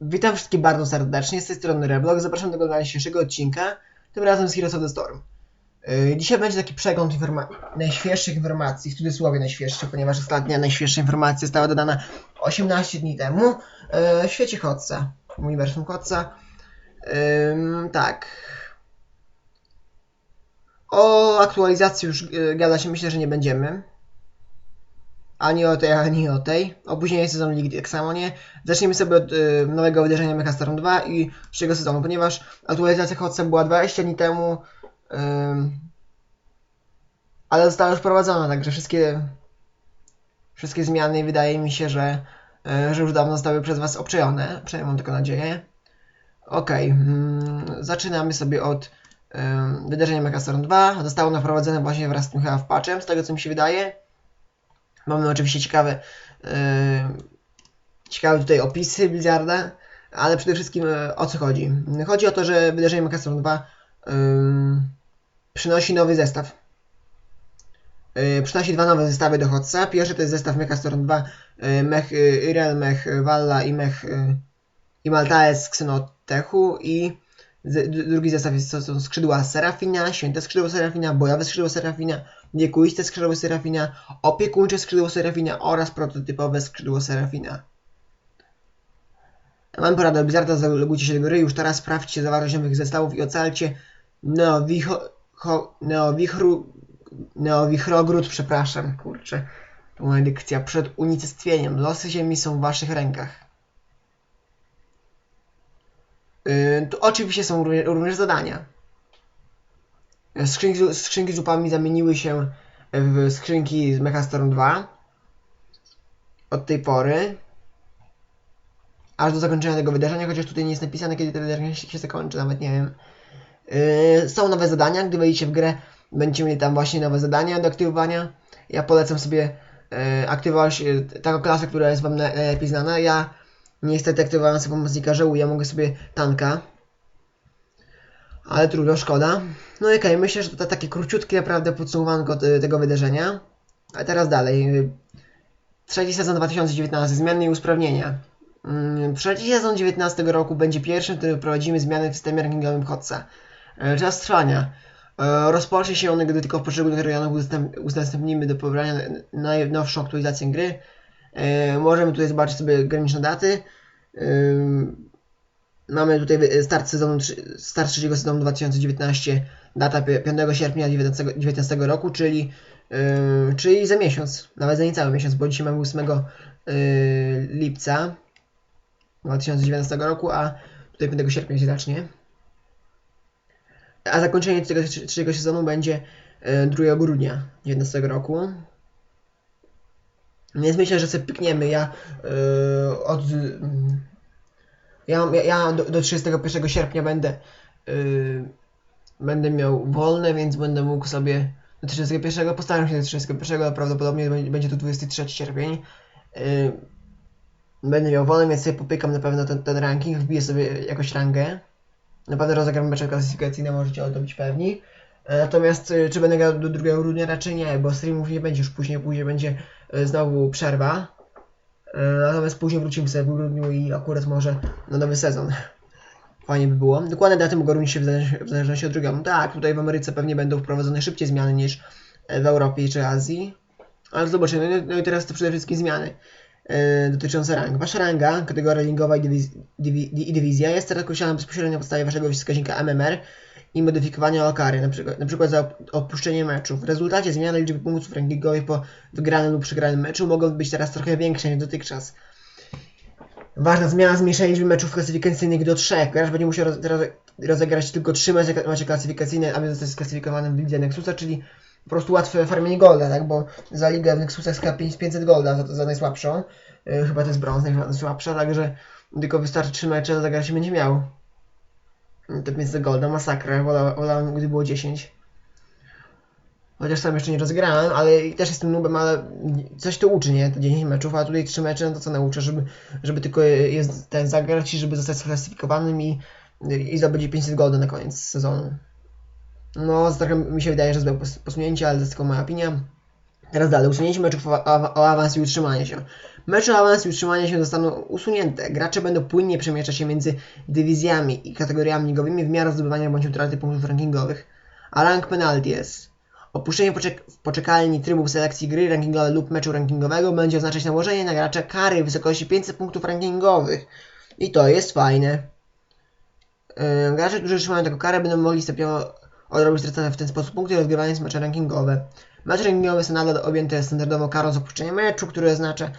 Witam wszystkich bardzo serdecznie, z tej strony Reblog. Zapraszam do oglądania dzisiejszego odcinka, tym razem z Heroes of the Storm. Yy, Dzisiaj będzie taki przegląd informa- najświeższych informacji, w cudzysłowie najświeższych, ponieważ ostatnia najświeższa informacja została dodana 18 dni temu yy, w świecie Hotsa, w uniwersum Hotsa. Tak. O aktualizacji już yy, gadać myślę, że nie będziemy. Ani o tej, ani o tej. Opóźnienie sezonu Ligi tak samo nie. Zaczniemy sobie od y, nowego wydarzenia Mechastorm 2 i trzeciego sezonu, ponieważ aktualizacja Hotsa była 20 dni temu, ym, ale została już wprowadzona, także wszystkie, wszystkie zmiany wydaje mi się, że, y, że już dawno zostały przez Was obczajone, przynajmniej mam taką nadzieję. Okej, mm, zaczynamy sobie od wydarzenia Mechastorm 2. Zostało ono wprowadzone właśnie wraz z tym chyba w patchem, z tego co mi się wydaje. Mamy oczywiście ciekawe, yy, ciekawe tutaj opisy Blizzarda, ale przede wszystkim yy, o co chodzi? Chodzi o to, że wydarzenie Mechastorm 2 yy, przynosi nowy zestaw. Yy, przynosi dwa nowe zestawy do Hotsa. Pierwszy to jest zestaw Mechastorm 2, yy, Mech yy, Irel, Mech Walla i Mech yy, i Maltaes z Xenotechu i drugi zestaw jest, to są skrzydła Serafina, święte skrzydło Serafina, bojowe skrzydło Serafina, wiekuiste skrzydło Serafina, opiekuńcze skrzydło Serafina oraz prototypowe skrzydło Serafina. Mam poradę Blizzarda, zalogujcie się do gry, już teraz sprawdźcie zawartość nowych zestawów i ocalcie Neowicho... Neowichrogród, przepraszam, kurczę. To moja dykcja. Przed unicestwieniem. Losy ziemi są w waszych rękach. Yy, tu oczywiście są również zadania. Skrzynki, skrzynki z łupami zamieniły się w skrzynki z Mechastorm 2 od tej pory aż do zakończenia tego wydarzenia, chociaż tutaj nie jest napisane kiedy to wydarzenie się zakończy, nawet nie wiem. Yy, są nowe zadania, gdy wejdziecie w grę będziecie mieli tam właśnie nowe zadania do aktywowania. Ja polecam sobie yy, aktywować yy, taką klasę, która jest Wam na- najlepiej znana. Ja niestety aktywowałem sobie pomocnika żołu, ja mogę sobie tanka. Ale trudno, szkoda. No i okej, myślę, że to takie króciutkie naprawdę podsumowanko te- tego wydarzenia. A teraz dalej. Trzeci sezon 2019, zmiany i usprawnienia. Mm, Trzeci sezon 19 roku będzie pierwszym, w którym wprowadzimy zmiany w systemie rankingowym Hotsa. E, Czas trwania. E, Rozpocznie się on, gdy tylko w poszczególnych udostęp- udostępnimy do pobrania najnowszą aktualizację gry. E, Możemy tutaj zobaczyć sobie graniczne daty. Mamy tutaj wy- start sezonu, start trzeciego sezonu 2019, data pi- 5 sierpnia 19, 19 roku, czyli, yy, czyli za miesiąc, nawet za niecały miesiąc, bo dzisiaj mamy 8 yy, lipca 2019 roku, a tutaj 5 sierpnia się zacznie. A zakończenie tego trze- trzeciego sezonu będzie yy, 2 grudnia 2019 roku. Więc myślę, że sobie pykniemy. Ja yy, od. Ja, ja, ja do, do 31 sierpnia będę. Yy, będę miał wolne, więc będę mógł sobie. Do 31 postaram się do 31, ale prawdopodobnie będzie, to 23 sierpień. Yy, będę miał wolne, więc sobie popykam na pewno ten, ten ranking, wbiję sobie jakoś rangę. Na pewno rozegram mecze klasyfikacyjne, możecie o to być pewni. Natomiast y, czy będę grał do 2 grudnia? Raczej nie, bo streamów nie będzie już później, później będzie y, znowu przerwa. E, Natomiast później wrócimy sobie w grudniu i akurat może na nowy sezon. Fajnie by było. Dokładne daty mogą różnić się w zależności- od drugiego. Tak, tutaj w Ameryce pewnie będą wprowadzone szybciej zmiany niż e, w Europie czy Azji. Ale zobaczymy. No i- No teraz to przede wszystkim zmiany e, dotyczące rang. Wasza ranga, kategoria lingowa i, i dywizja jest teraz określana bezpośrednio na podstawie waszego wskaźnika MMR i modyfikowania okary, na przykład za op- opuszczenie meczu. W rezultacie zmiany liczby punktów rankingowych po wygranym lub przegranym meczu mogą być teraz trochę większe niż dotychczas. Ważna zmiana zmniejszenia liczby meczów klasyfikacyjnych do trzech. Gracz będzie musiał roz, rozegrać tylko trzy mecze, klasyfikacyjne, aby zostać sklasyfikowanym w lidze Nexusa, czyli po prostu łatwe farmienie golda, tak? Bo za ligę w Nexusach 5 500 golda za, za najsłabszą. Yy, chyba to jest brąz najsłabsza, także tylko wystarczy 3 mecze, zagrać się będzie miał. Te 500 golda, masakra. Wolałem, wolałem gdy było 10. Chociaż sam jeszcze nie rozgrałem, ale też jestem nubem, ale coś to uczy, nie? Te 10 meczów, a tutaj 3 mecze, no to co nauczę, żeby, żeby tylko jest ten zagrać i żeby zostać sklasyfikowanym i, i zdobyć 500 golda na koniec sezonu. No, trochę mi się wydaje, że złe pos- posunięcie, ale to jest tylko moja opinia. Teraz dalej, usunięcie meczów o, o, awans i utrzymanie się. Mecze o awans i utrzymanie się zostaną usunięte. Gracze będą płynnie przemieszczać się między dywizjami i kategoriami ligowymi w miarę zdobywania bądź utraty punktów rankingowych. A rank penalty jest Opuszczenie poczek- w poczekalni trybów selekcji gry rankingowej lub meczu rankingowego będzie oznaczać nałożenie na gracza kary w wysokości 500 punktów rankingowych. I to jest fajne. Yy, gracze, którzy otrzymają taką karę, będą mogli stopniowo odrobić stracone w ten sposób punkty, rozgrywając mecze rankingowe. Mecze rankingowe są nadal objęte standardową karą z opuszczenia meczu, które oznacza,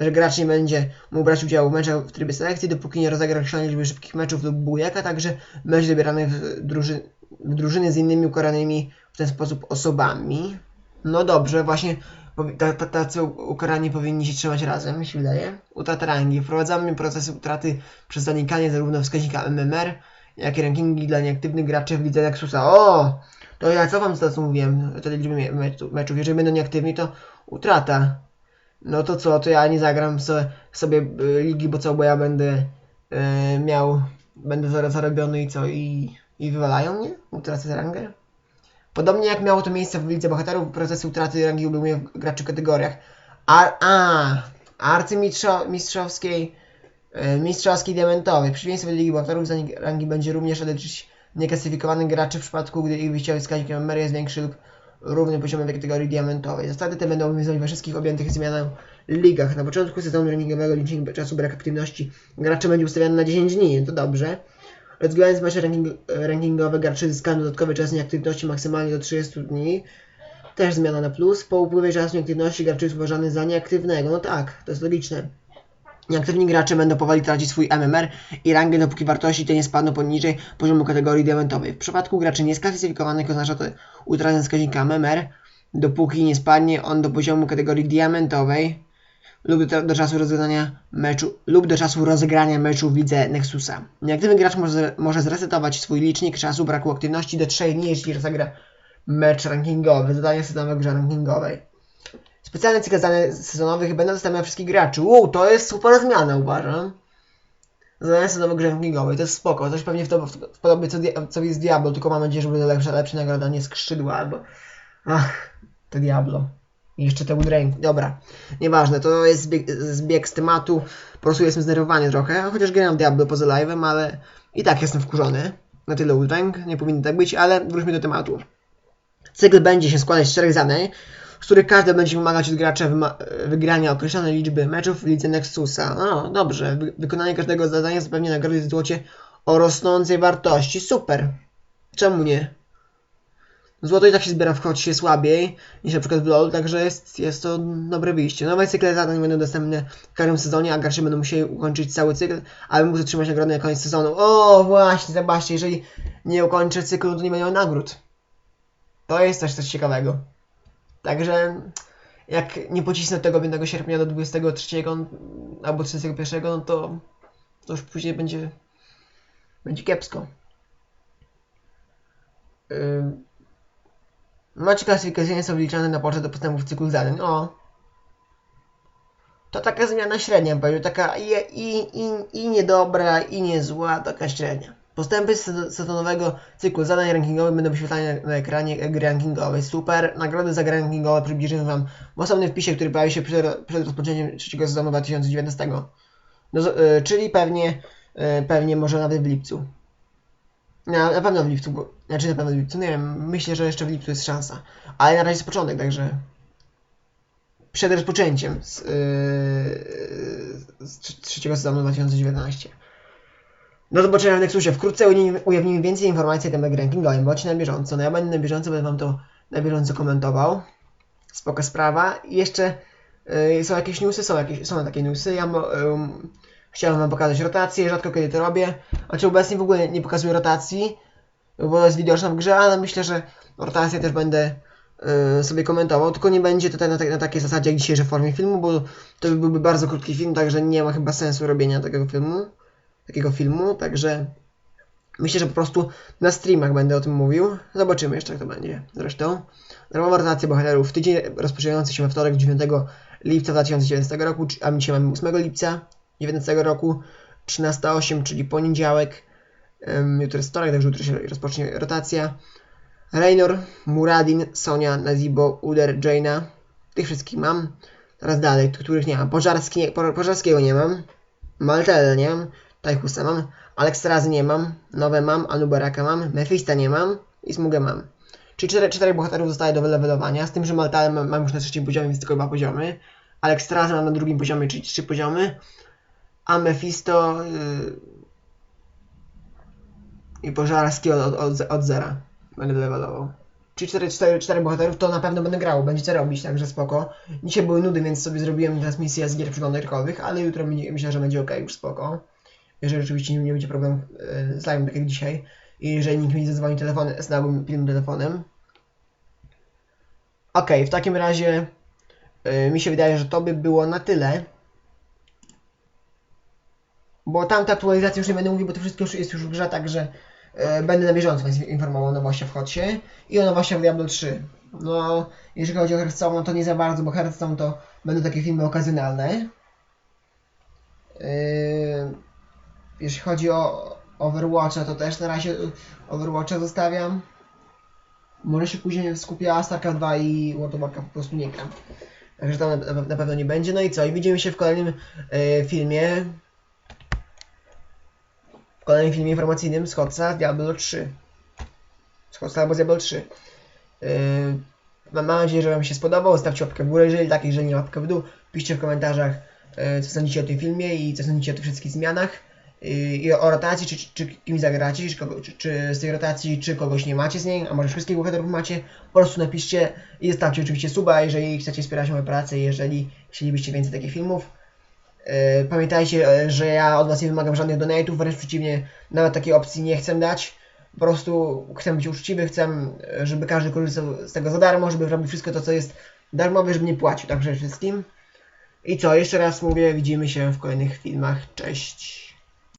że gracz nie będzie mógł brać udziału w meczach w trybie selekcji, dopóki nie rozegra określonej liczby szybkich meczów lub bujek, a także będzie dobierany w, druży- w drużyny z innymi ukaranymi w ten sposób osobami. No dobrze, właśnie tacy ukarani powinni się trzymać razem, mi się wydaje. Utrata rangi. Wprowadzamy proces utraty przez zanikanie zarówno wskaźnika MMR, jak i rankingi dla nieaktywnych graczy w lidze Nexusa. O! To ja co wam teraz mówiłem? To liczby meczów. Jeżeli będą nieaktywni, to utrata. No to co, to ja nie zagram so, sobie y, ligi, bo co, bo ja będę y, miał, będę zaraz zarobiony i co, i, i wywalają mnie? Utracę rangę? Podobnie jak miało to miejsce w Lidze Bohaterów, procesy utraty rangi obejmuje graczy w kategoriach a, a arcymistrzowskiej, e, mistrzowskiej diamentowej. W przeciwieństwie do Ligi Bohaterów zanik rangi będzie również dotyczyć nieklasyfikowanych graczy w przypadku, gdy ich wyjściowy wskaźnik MMR jest większy lub równy poziomem kategorii diamentowej. Zasady te będą obowiązywać we wszystkich objętych zmianą ligach. Na początku sezonu rankingowego licznik czasu brak aktywności gracza będzie ustawiany na 10 dni, to dobrze. Rozgrywając mecze ranking, rankingowe, gracze zyskają dodatkowy czas nieaktywności maksymalnie do 30 dni. Też zmiana na plus. Po upływie czasu nieaktywności gracz jest uważany za nieaktywnego. No tak, to jest logiczne. Nieaktywni gracze będą powoli tracić swój MMR i rangę, dopóki wartości te nie spadną poniżej poziomu kategorii diamentowej. W przypadku graczy niesklasyfikowanych oznacza to utratę wskaźnika MMR, dopóki nie spadnie on do poziomu kategorii diamentowej lub do, do czasu rozegrania meczu lub do czasu rozegrania meczu w lidze Nexusa. Nieaktywny gracz może, może zresetować swój licznik czasu braku aktywności do 3 dni, jeśli rozegra mecz rankingowy, zadanie w grze rankingowej. Specjalne cykle sezonowych będą dostępne dla wszystkich graczy. Wow, to jest super zmiana, uważam. Zadania sezonowe grze rankingowej, to jest spoko. Coś pewnie w, to, w, podobie co, co jest Diablo, tylko mam nadzieję, że będzie lepsza, lepsza nagroda, nie skrzydła albo... Ach, to Diablo. I jeszcze te udręki. Dobra, nieważne, to jest zbieg, zbieg z tematu. Po prostu jestem zdenerwowany trochę, chociaż gram Diablo poza live'em, ale i tak jestem wkurzony. Na tyle udręk, nie powinno tak być, ale wróćmy do tematu. Cykl będzie się składać z czterech zadań, których każde będzie wymagać od gracza wygrania określonej liczby meczów w lidze Nexusa. No, dobrze. Wy- wykonanie każdego zadania zapewnia nagrody w złocie o rosnącej wartości. Super. Czemu nie? Złoto i tak się zbiera w chocie słabiej niż na przykład w LoL, także jest, jest to dobre wyjście. Nowe cykle zadań będą dostępne w każdym sezonie, a gracze będą musieli ukończyć cały cykl, aby móc otrzymać nagrodę na koniec sezonu. O, właśnie, zobaczcie, jeżeli nie ukończę cyklu, to nie miał nagród. To jest też coś ciekawego. Także jak nie pocisnę tego 5 sierpnia do 23 albo 31, no to, to już później będzie będzie kiepsko. Ym, Macie klasyfikacyjne są wliczane na poczet do postępów w cyklu zadań. O! To taka zmiana średnia, powiem, taka i, i, i, i niedobra, i niezła, taka średnia. Postępy z sezonowego cyklu zadań rankingowych będą wyświetlane na, ekranie gry rankingowej. Super. Nagrody za gry rankingowe przybliżymy Wam w osobnym wpisie, który pojawi się przed, przed rozpoczęciem trzeciego sezonu 2019. No, y, czyli pewnie, y, pewnie może nawet w lipcu. Na, na pewno w lipcu, bo, znaczy na pewno w lipcu, nie wiem, myślę, że jeszcze w lipcu jest szansa. Ale na razie jest początek, także przed rozpoczęciem z, yy, z trze- trzeciego sezonu 2019. Do zobaczenia w Nexusie. Wkrótce ujawni- ujawnimy więcej informacji na temat rankingowych. Bądźcie na bieżąco. No ja będę na bieżąco, będę Wam to na bieżąco komentował. Spoko sprawa. I jeszcze yy, są jakieś newsy? Są, jakieś, są takie newsy. Ja ym, chciałem Wam pokazać rotację. Rzadko kiedy to robię. Znaczy obecnie w ogóle nie pokazuję rotacji, bo jest widoczna w grze, ale myślę, że rotację też będę yy, sobie komentował, tylko nie będzie to tak na, na takiej zasadzie jak dzisiejsze w formie filmu, bo to byłby bardzo krótki film, także nie ma chyba sensu robienia takiego filmu, takiego filmu, także myślę, że po prostu na streamach będę o tym mówił. Zobaczymy jeszcze jak to będzie. Zresztą darmowa rotacja bohaterów tydzień rozpoczynający się we wtorek 9 lipca 2019 roku, a my dzisiaj mamy 8 lipca 2019 roku, 13.08, czyli poniedziałek. Jutro jest wtorek, także jutro się rozpocznie rotacja. Raynor, Muradin, Sonia, Nazibo, Uder, Jaina, Tych wszystkich mam. Teraz dalej, których nie mam. Pożarski, Pożarskiego nie mam. Maltel nie mam. Tajhusa mam. Alekstrazy nie mam. Nowe mam. Anuberaka mam. Mefista nie mam. I Smugę mam. Czyli cztery bohaterów zostaje do wylewelowania. Z tym, że Maltalę mam, mam już na trzecim poziomie, więc tylko dwa poziomy. Alekstrazy mam na drugim poziomie, czyli trzy poziomy. A Mephisto yy... i Pożarski od, od, od, od zera będę levelował. Czyli 4, 4, 4 bohaterów to na pewno będę grał, będzie co robić, także spoko. Dzisiaj były nudy, więc sobie zrobiłem transmisję z gier przeglądarkowych, ale jutro myślę, że będzie ok, już spoko. Jeżeli rzeczywiście nie, będzie problem yy, z live tak jak dzisiaj. I jeżeli nikt mi nie zadzwoni telefonem, z nagłym pilnym telefonem. Ok, w takim razie yy, mi się wydaje, że to by było na tyle. Bo tamte aktualizacje już nie będę mówił, bo to wszystko już jest już w grze, także e, będę na bieżąco Was informował o nowościach w Hocie i o nowościach w Diablo 3. No, jeżeli chodzi o Hearthstone, to nie za bardzo, bo Hearthstone to będą takie filmy okazjonalne. Yy, jeśli chodzi o Overwatcha, to też na razie y, Overwatcha zostawiam. Może się później skupię, StarCraft 2 i World of Warcraft po prostu nie gram. Także tam na, pewno nie będzie. No i co? I widzimy się w kolejnym e, filmie. W kolejnym filmie informacyjnym z Diablo 3. Z albo z Diablo 3. Yy, mam nadzieję, że Wam się spodobał. Zostawcie łapkę w górę, jeżeli tak, jeżeli nie łapkę w dół. Piszcie w komentarzach, yy, co sądzicie o tym filmie i co sądzicie o tych wszystkich zmianach. I o rotacji, czy, czy, czy kimś zagracie, czy, kogo, czy, czy z tej rotacji, czy kogoś nie macie z niej, a może wszystkich bohaterów macie. Po prostu napiszcie i zostawcie oczywiście suba, jeżeli chcecie wspierać moją pracę, jeżeli chcielibyście więcej takich filmów. Yy, Pamiętajcie, e, że ja od Was nie wymagam żadnych donate'ów, wręcz przeciwnie, nawet takiej opcji nie chcę dać. Po prostu chcę być uczciwy, chcę, e, żeby każdy korzystał z tego za darmo, żeby robił wszystko to, co jest darmowe, żeby nie płacił, także wszystkim. I co, jeszcze raz mówię, widzimy się w kolejnych filmach. Cześć!